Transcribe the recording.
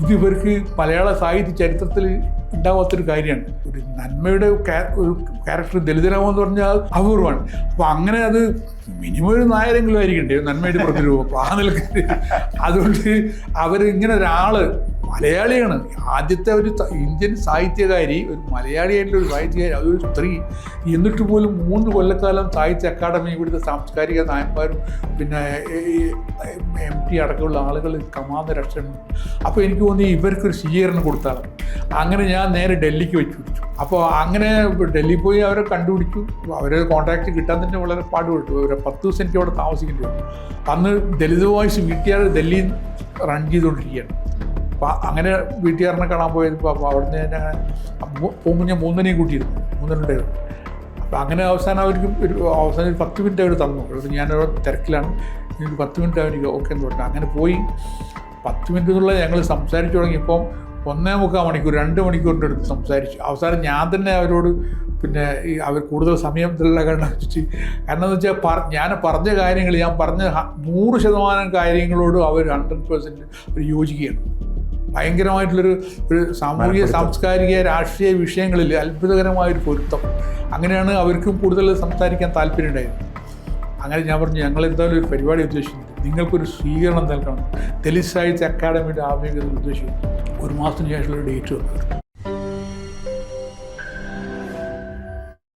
ഇത് ഇവർക്ക് മലയാള സാഹിത്യ ചരിത്രത്തിൽ ഉണ്ടാവാത്തൊരു കാര്യമാണ്. ഒരു നന്മയുടെ ഒരു ക്യാരക്ടർ ദലിതരാമെന്ന് പറഞ്ഞാൽ അപൂർവമാണ്. അപ്പോൾ അങ്ങനെ അത് മിനിമം ഒരു നായരെങ്കിലും ആയിരിക്കണ്ടേ നന്മയുടെ പ്രതിരൂപം ആ നിലയ്ക്ക് അതുകൊണ്ട് അവർ ഇങ്ങനെ ഒരാൾ മലയാളിയാണ്. ആദ്യത്തെ ഒരു ഇന്ത്യൻ സാഹിത്യകാരി ഒരു മലയാളിയായിട്ടുള്ള ഒരു സാഹിത്യകാരി അതൊരു സ്ത്രീ. എന്നിട്ട് പോലും മൂന്ന് കൊല്ലക്കാലം സാഹിത്യ അക്കാദമി ഇവിടുത്തെ സാംസ്കാരിക നായന്മാരും പിന്നെ എം ടി അടക്കമുള്ള ആളുകൾ കമാന്ന രക്ഷണം അപ്പോൾ എനിക്ക് തോന്നി ഇവർക്കൊരു സ്വീകരണം കൊടുത്താണ് അങ്ങനെ ഞാൻ നേരെ ഡൽഹിക്ക് വെച്ച്. പിടിച്ചു അപ്പോൾ അങ്ങനെ ഡൽഹിയിൽ പോയി അവരെ കണ്ടുപിടിച്ചു. അവരെ കോൺട്രാക്റ്റ് കിട്ടാൻ തന്നെ വളരെ പാടുപെട്ടു. അവരെ പത്ത് ദിവസം എനിക്ക് അവിടെ താമസിക്കേണ്ടി വന്നു. അന്ന് ദലിത് വോയിസ് വീട്ടുകാർ ഡൽഹിയിൽ റൺ ചെയ്തുകൊണ്ടിരിക്കുകയാണ്. അപ്പോൾ അങ്ങനെ വീട്ടുകാരനെ കാണാൻ പോയത് അപ്പോൾ അവിടുന്ന് തന്നെ പോകുമ്പോൾ ഞാൻ മൂന്നിനെയും കൂട്ടിയിരുന്നു. മൂന്നനുണ്ടായിരുന്നു അപ്പോൾ അങ്ങനെ അവസാനം അവർക്ക് ഒരു അവസാനം ഒരു പത്ത് മിനിറ്റ് അവർ തന്നു. അത് ഞാനവിടെ തിരക്കിലാണ്. എനിക്ക് പത്ത് മിനിറ്റ് അവർക്ക് ഓക്കെ എന്ന് പറഞ്ഞു. അങ്ങനെ പോയി. പത്ത് മിനിറ്റ് എന്നുള്ള ഞങ്ങൾ സംസാരിച്ചു തുടങ്ങിയപ്പം ഒന്നേ മുക്കാൽ മണിക്കൂർ രണ്ട് മണിക്കൂറിന്റെ അടുത്ത് സംസാരിച്ചു. അവസാനം ഞാൻ തന്നെ അവരോട് പിന്നെ ഈ അവർ കൂടുതൽ സമയം ഇതിലുള്ള കാരണം വെച്ചിട്ട് കാരണം എന്ന് വെച്ചാൽ പറ ഞാൻ പറഞ്ഞ കാര്യങ്ങൾ ഞാൻ പറഞ്ഞ നൂറ് ശതമാനം കാര്യങ്ങളോടും അവർ ഹൺഡ്രഡ് പേഴ്സന്റ് അവർ യോജിക്കുകയാണ്. ഭയങ്കരമായിട്ടുള്ളൊരു ഒരു സാമൂഹിക സാംസ്കാരിക രാഷ്ട്രീയ വിഷയങ്ങളിൽ അത്ഭുതകരമായൊരു പൊരുത്തം. അങ്ങനെയാണ് അവർക്കും കൂടുതൽ സംസാരിക്കാൻ താല്പര്യമുണ്ടായിരുന്നത്. അങ്ങനെ ഞാൻ പറഞ്ഞു ഞങ്ങൾ എന്തായാലും ഒരു പരിപാടി ഉദ്ദേശിക്കുന്നുണ്ട്. നിങ്ങൾക്കൊരു സ്വീകരണം നൽകണം. ദലിത് സാഹിത്യ അക്കാദമിയുടെ ആഭിമുഖ്യത്തിൽ ഉദ്ദേശിക്കുന്നു. ഒരു മാസത്തിന് ശേഷമുള്ള ഡേറ്റ് വന്നു.